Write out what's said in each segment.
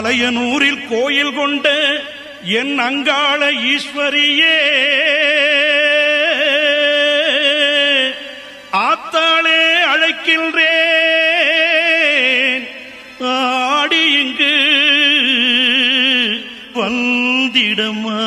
மேல்மலையனூரில் கோயில் கொண்ட என் அங்காள ஈஸ்வரியே. ஆத்தாளே அழைக்கின்றேன். ஆடி இங்கு வந்திடமா.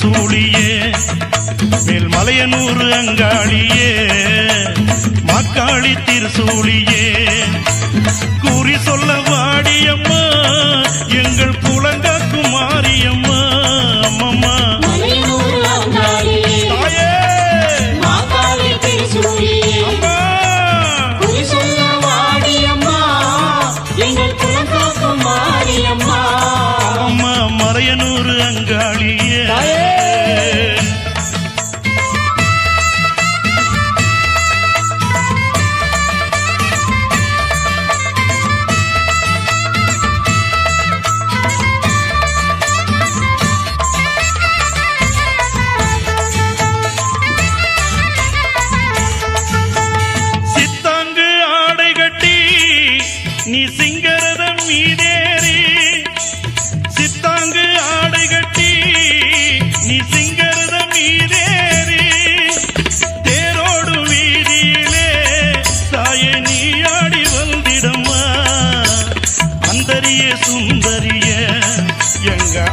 சூழியே திருசூழியே மேல் மலையனூர் அங்காளியே மக்காளி திருசூழியே. கூறி சொல்ல வாடியம்மா எங்கள்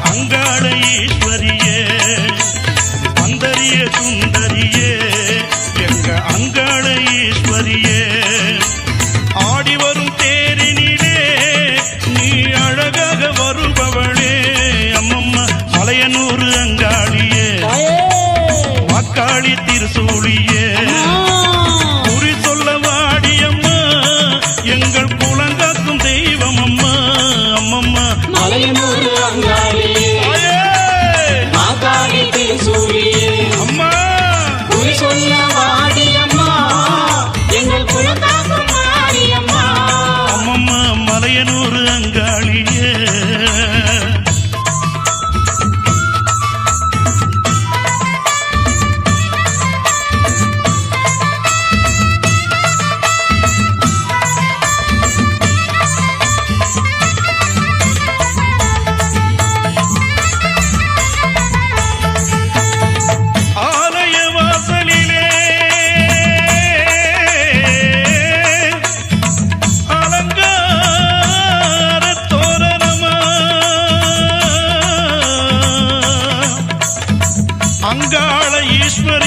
அங்காள ஈஸ்வரியே அந்தரிய சுந்தரியே எங்க அங்காள ஈஸ்வரியே. ஆடி வரும் தேரினிலே நீ அழகாக வருபவளே அம்மம்மா மலையனூர் அங்காளியே. மக்காளி திருசூழியே எங்கள் குலங்காக்கும் தெய்வம் அம்மா அம்மம்மா. மலையனூர் அங்காளியே,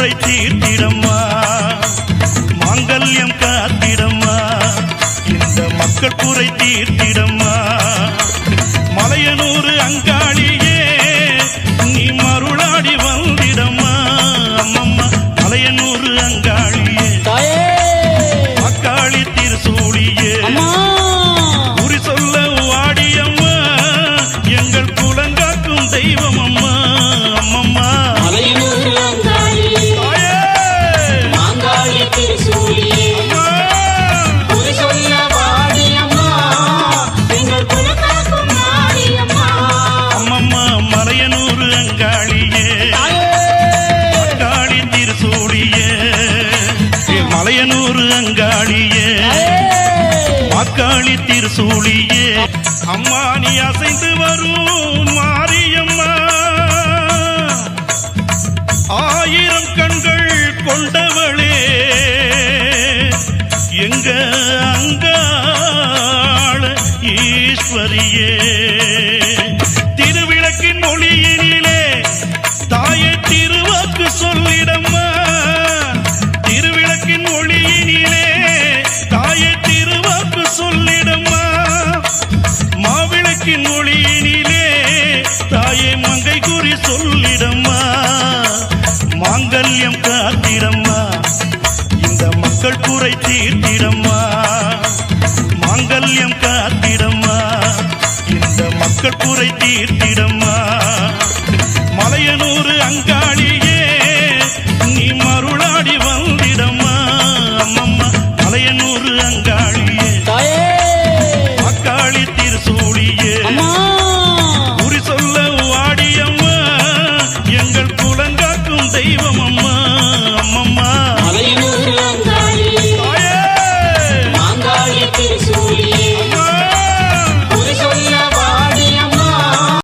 மக்கள் குறை தீர்த்திடம்மா. மாங்கல்யம் காத்திடம்மா. இந்த மக்கள் குறை தீர்த்திடம்மா. மலையனூர் அங்காளியே நீ மருளாடி வந்திடம்மா. அம்மம்மா மலையனூர் அங்காளியே. அக்காளி திருசூழியே குறி சொல்ல வாடியம்மா. எங்கள் குலங்காக்கும் தெய்வம் அம்மா. திரிசூலியே அம்மா நீ அசைந்து வரும் மாரியம்மா. ஆயிரம் கண்கள் கொண்ட சொல்லிடம்மா. மாங்கல்யம் காத்திடம்மா. இந்த மக்கள் குறை தீர்த்திடம்மா. மாங்கல்யம் காத்திடம்மா. இந்த மக்கள் குறை தீர்த்திடம்மா. மலையனூர் அங்கா